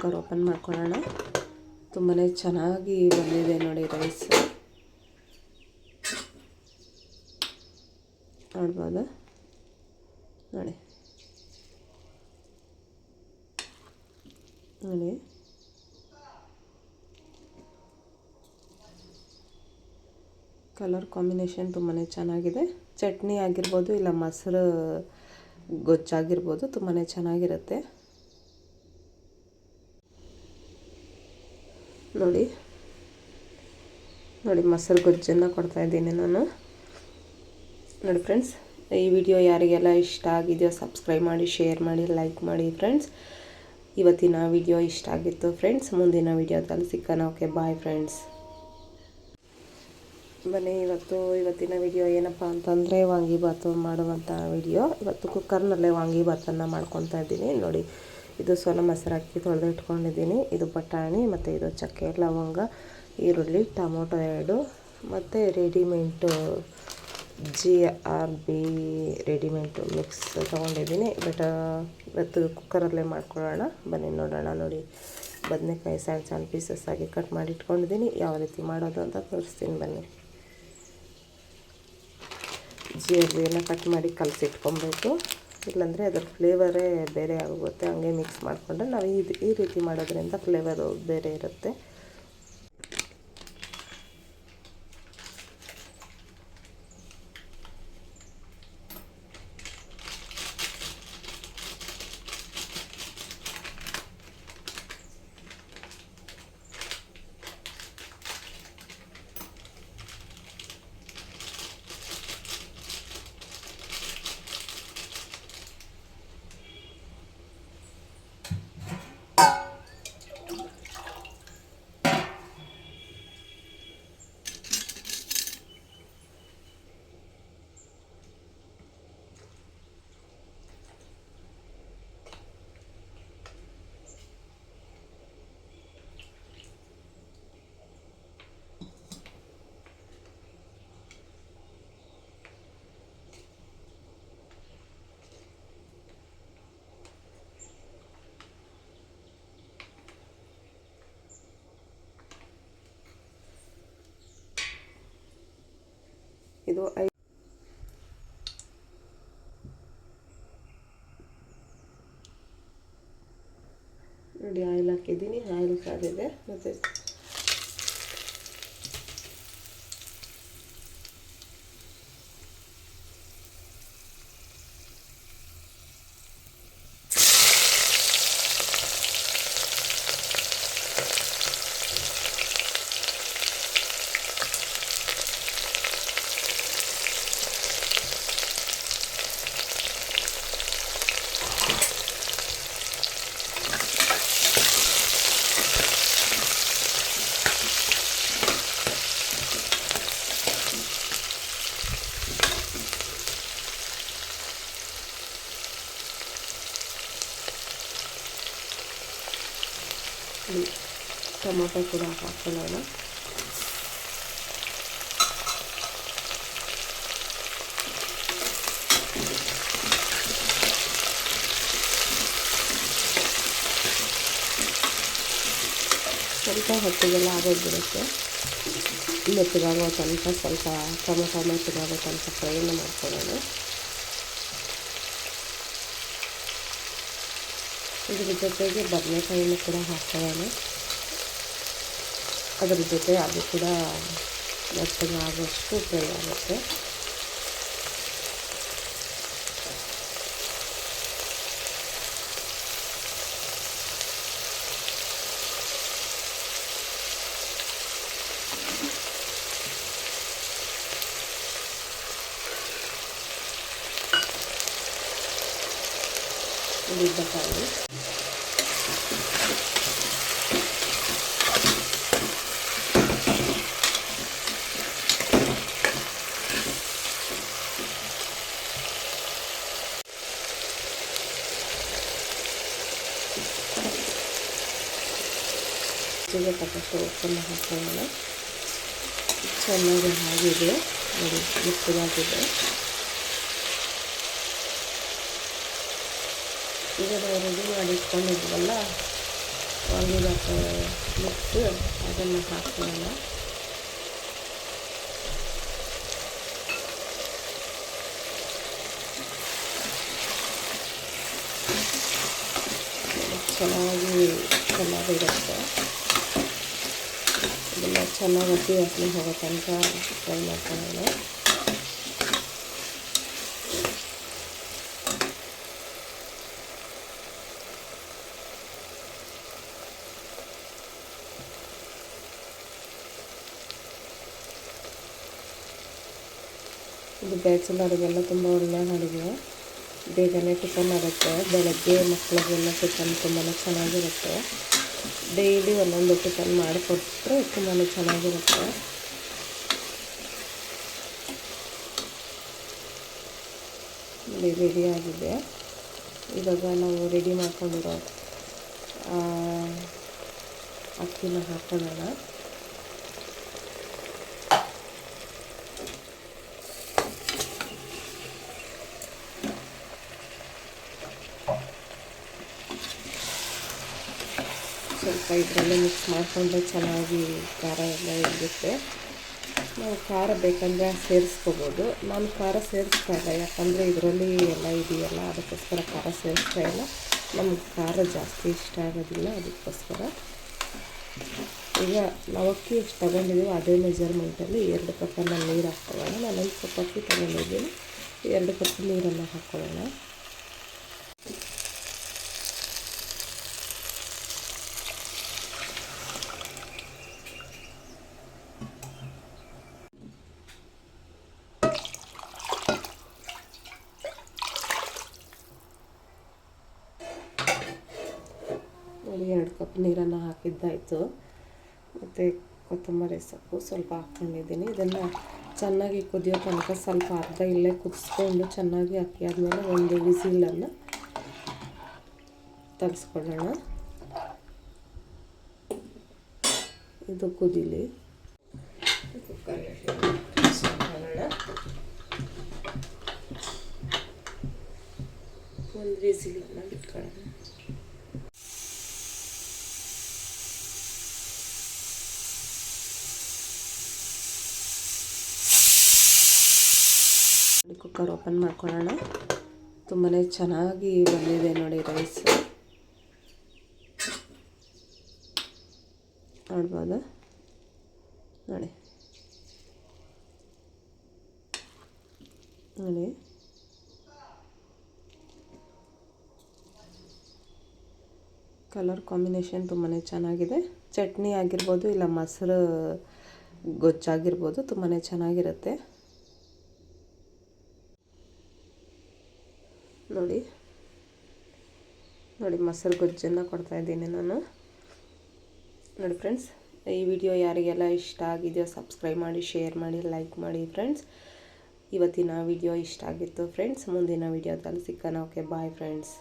Cooker open ಮಾಡ್ಕೊಳ್ಳೋಣ ತುಂಬಾ ಚೆನ್ನಾಗಿ ಬಂದಿದೆ ನೋಡಿ ರೈಸ್ ನೋಡ್ಬೋದು? ನೋಡಿ. ನೋಡಿ. ಕಲರ್ ಕಾಂಬಿನೇಷನ್ ತುಂಬಾ ಚೆನ್ನಾಗಿದೆ. ಚಟ್ನಿ ಆಗಿರ್ಬೋದು ಇಲ್ಲ ಮೊಸರು ಗೊಜ್ಜಾಗಿರ್ಬೋದು ತುಂಬಾ ಚೆನ್ನಾಗಿರುತ್ತೆ. ನೋಡಿ. ನೋಡಿ ಮೊಸರು ಗೊಜ್ಜನ್ನು ಕೊಡ್ತಾಯಿದ್ದೀನಿ ನಾನು. ನೋಡಿ ಫ್ರೆಂಡ್ಸ್ ಈ ವಿಡಿಯೋ ಯಾರಿಗೆಲ್ಲ ಇಷ್ಟ ಆಗಿದೆಯೋ ಸಬ್ಸ್ಕ್ರೈಬ್ ಮಾಡಿ ಶೇರ್ ಮಾಡಿ ಲೈಕ್ ಮಾಡಿ ಫ್ರೆಂಡ್ಸ್ ಇವತ್ತಿನ ವಿಡಿಯೋ ಇಷ್ಟ ಆಗಿತ್ತು ಫ್ರೆಂಡ್ಸ್ ಮುಂದಿನ ವಿಡಿಯೋದಲ್ಲಿ ಸಿಕ್ಕೋಣ ಓಕೆ ಬಾಯ್ ಫ್ರೆಂಡ್ಸ್ ಬನ್ನಿ, ಇವತ್ತು ಇವತ್ತಿನ ವಿಡಿಯೋ ಏನಪ್ಪ ಅಂತಂದರೆ ವಾಂಗಿಭಾತು ಮಾಡುವಂಥ ವಿಡಿಯೋ ಇವತ್ತು ಕುಕ್ಕರ್ನಲ್ಲೇ ವಾಂಗಿಭಾತನ್ನು ಮಾಡ್ಕೊತಾ ಇದ್ದೀನಿ. ನೋಡಿ ಇದು ಸೋನ ಮೊಸರು ಅಕ್ಕಿ ತೊಳೆದು ಇಟ್ಕೊಂಡಿದ್ದೀನಿ. ಇದು ಬಟಾಣಿ ಮತ್ತು ಇದು ಚಕ್ಕೆ, ಲವಂಗ, ಈರುಳ್ಳಿ, ಟೊಮೊಟೊ ಎರಡು ಮತ್ತು readymade G R B readymade mix ತೊಗೊಂಡಿದ್ದೀನಿ. ಬಟ್, ಇವತ್ತು ಕುಕ್ಕರಲ್ಲೇ ಮಾಡ್ಕೊಳ್ಳೋಣ. ಬನ್ನಿ ನೋಡೋಣ ನೋಡಿ. ಬದನೆಕಾಯಿ ಸಣ್ಣ ಸಣ್ಣ ಪೀಸಸ್ ಆಗಿ ಕಟ್ ಮಾಡಿ ಇಟ್ಕೊಂಡಿದ್ದೀನಿ. ಯಾವ ರೀತಿ ಮಾಡೋದು ಅಂತ ತೋರಿಸ್ತೀನಿ ಬನ್ನಿ. ಜೀರಿಗೆನ ಕಟ್ ಮಾಡಿ ಕಲಸಿಟ್ಕೊಬೇಕು. ಇಲ್ಲಾಂದರೆ ಅದರ ಫ್ಲೇವರೇ ಬೇರೆ ಆಗುತ್ತೆ ಹಂಗೆ ಮಿಕ್ಸ್ ಮಾಡಿಕೊಂಡ್ರೆ ನಾವು ಈ ಈ ರೀತಿ ಮಾಡೋದ್ರಿಂದ ಫ್ಲೇವರು ಬೇರೆ ಇರುತ್ತೆ. ಇದು ಐ ನೋಡಿ ಆಯಿಲ್ ಹಾಕಿದ್ದೀನಿ. ಆಯಿಲ್ ಕಾದಿದೆ ಮತ್ತು ಟೊಮೊಟೊ ಕೂಡ ಹಾಕೊಳ್ಳೋಣ ಸ್ವಲ್ಪ ಹೊತ್ತಿಗೆಲ್ಲ ಆಗೋಗ್ಬಿಡುತ್ತೆ ಮೆತ್ತಗಾಗೋ ತನಕ ಸ್ವಲ್ಪ ಟೊಮೊಟೊ ಮೆತ್ತಗಾಗೋ ತನಕ ಫ್ರೈನ ಮಾಡ್ಕೊಳ್ಳೋಣ ಇದ್ರ ಜೊತೆಗೆ ಬದನೆಕಾಯಿನೂ ಕೂಡ ಹಾಕ್ಕೊಳ್ಳೋಣ ಅದರ ಜೊತೆ ಅದು ಕೂಡ ಮೆತ್ತಗಾಗೋಷ್ಟು ಫ್ರೈ ಆಗುತ್ತೆ ಉದ್ದಿನಕಾಯಿ ರುಚಿಗೆ ತಕ್ಕಷ್ಟು ಉಪ್ಪನ್ನು ಹಾಕೊಳ್ಳೋಣ. ಚೆನ್ನಾಗಿ ಆಗಿದೆ ನೋಡಿ ಮೆತ್ತಗಾಗಿದೆ ಈಗ ನಾವು ರೆಡಿ ಮಾಡಿ ಇಟ್ಕೊಂಡಿದ್ವಲ್ಲ ವಾಂಗಿಭಾತ್ ಬಿಟ್ಟು ಅದನ್ನು ಹಾಕ್ಕೊಳ್ಳೋಣ ಚೆನ್ನಾಗಿ ಚೆನ್ನಾಗಿರುತ್ತೆ ಇದನ್ನು ಚೆನ್ನಾಗಿ ಹಸಿ ವಾಸನೆ ಹೋಗೋ ತನಕ ಫ್ರೈ ಮಾಡ್ಕೊಳ್ಳೋಣ ಇದು ಬ್ಯಾಚುಲರಿಗೆಲ್ಲ ತುಂಬ ಒಳ್ಳೆಯ ಅಡುಗೆ. ಬೇಗನೆ ಟಿಫನ್ ಆಗುತ್ತೆ. ಬೆಳಗ್ಗೆ ಮಕ್ಕಳಿಗೆಲ್ಲ ಟಿಫನ್ ತುಂಬಾ ಚೆನ್ನಾಗಿರುತ್ತೆ. ಡೈಲಿ ಒಂದೊಂದು ಟಿಫನ್ ಮಾಡಿಕೊಟ್ರೆ ತುಂಬಾ ಚೆನ್ನಾಗಿರುತ್ತೆ. ರೆಡಿ ಆಗಿದೆ. ಇವಾಗ ನಾವು ರೆಡಿ ಮಾಡ್ಕೊಂಡಿರೋ ಅಕ್ಕಿನ ಹಾಕೊಳ್ಳೋಣ ಸ್ವಲ್ಪ ಇದರಲ್ಲೇ ಮಿಕ್ಸ್ ಮಾಡಿಕೊಂಡ್ರೆ ಚೆನ್ನಾಗಿ ಖಾರ ಎಲ್ಲ ಇರುತ್ತೆ. ನಾವು ಖಾರ ಬೇಕಂದರೆ ಸೇರಿಸ್ಕೋಬೋದು. ನಾನು ಖಾರ ಸೇರಿಸ್ತಾ ಇಲ್ಲ. ಯಾಕಂದರೆ ಇದರಲ್ಲಿ ಎಲ್ಲ ಇದೆಯಲ್ಲ, ಅದಕ್ಕೋಸ್ಕರ ಖಾರ ಸೇರಿಸ್ತಾ ಇಲ್ಲ. ನಮಗೆ ಖಾರ ಜಾಸ್ತಿ ಇಷ್ಟ ಆಗೋದಿಲ್ಲ ಅದಕ್ಕೋಸ್ಕರ. ಈಗ ನಾವು ಅಕ್ಕಿ ಎಷ್ಟು ತಗೊಂಡಿದ್ದೀವಿ ಅದೇ ಮೆಜರ್ಮೆಂಟಲ್ಲಿ ಎರಡು ಕಪ್ಪನ್ನು ನೀರು ಹಾಕ್ಕೊಳ್ಳೋಣ. ನಾನೊಂದು ಕಪ್ ಅಕ್ಕಿ ತಗೊಂಡಿದ್ದೀನಿ. ಎರಡು ಕಪ್ ನೀರನ್ನು ಹಾಕ್ಕೊಳ್ಳೋಣ ನೋಡಿ ಎರಡು ಕಪ್ ನೀರನ್ನು ಹಾಕಿದ್ದಾಯಿತು. ಮತ್ತು ಕೊತ್ತಂಬರಿ ಸೊಪ್ಪು ಸ್ವಲ್ಪ ಹಾಕ್ಕೊಂಡಿದ್ದೀನಿ. ಇದನ್ನು ಚೆನ್ನಾಗಿ ಕುದಿಯೋ ತನಕ ಸ್ವಲ್ಪ ಅರ್ಧ ಇಲ್ಲೇ ಕುದಿಸ್ಕೊಂಡು ಚೆನ್ನಾಗಿ ಅಕ್ಕಿ ಆದಮೇಲೆ ಒಂದು ವಿಸಿಲನ್ನು ತೆಗೆಸ್ಕೊಳ್ಳೋಣ. ಇದು ಕುದಿಲಿ. ಒಂದು ವಿಸಿಲನ್ನು ಬಿಟ್ಕೊಳ್ಳೋಣ. ಕುಕ್ಕರ್ ಓಪನ್ ಮಾಡ್ಕೊಳ್ಳೋಣ. ತುಂಬಾ ಚೆನ್ನಾಗಿ ಬಂದಿದೆ ನೋಡಿ ರೈಸ್ ನೋಡ್ಬೋದು? ನೋಡಿ. ನೋಡಿ. ಕಲರ್ ಕಾಂಬಿನೇಷನ್ ತುಂಬಾ ಚೆನ್ನಾಗಿದೆ. ಚಟ್ನಿ ಆಗಿರ್ಬೋದು ಇಲ್ಲ ಮೊಸರು ಗೊಜ್ಜಾಗಿರ್ಬೋದು ತುಂಬಾ ಚೆನ್ನಾಗಿರುತ್ತೆ. ನೋಡಿ ನೋಡಿ, ಮೊಸರು ಗೊಜ್ಜನ್ನು ಕೊಡ್ತಾಯಿದ್ದೀನಿ ನಾನು. ನೋಡಿ ಫ್ರೆಂಡ್ಸ್ ಈ ವಿಡಿಯೋ ಯಾರಿಗೆಲ್ಲ ಇಷ್ಟ ಆಗಿದೆಯೋ ಸಬ್ಸ್ಕ್ರೈಬ್ ಮಾಡಿ ಶೇರ್ ಮಾಡಿ ಲೈಕ್ ಮಾಡಿ ಫ್ರೆಂಡ್ಸ್ ಇವತ್ತಿನ ವಿಡಿಯೋ ಇಷ್ಟ ಆಗಿತ್ತು ಫ್ರೆಂಡ್ಸ್ ಮುಂದಿನ ವಿಡಿಯೋದಲ್ಲಿ ಸಿಕ್ಕೋಣ ಓಕೆ ಬಾಯ್ ಫ್ರೆಂಡ್ಸ್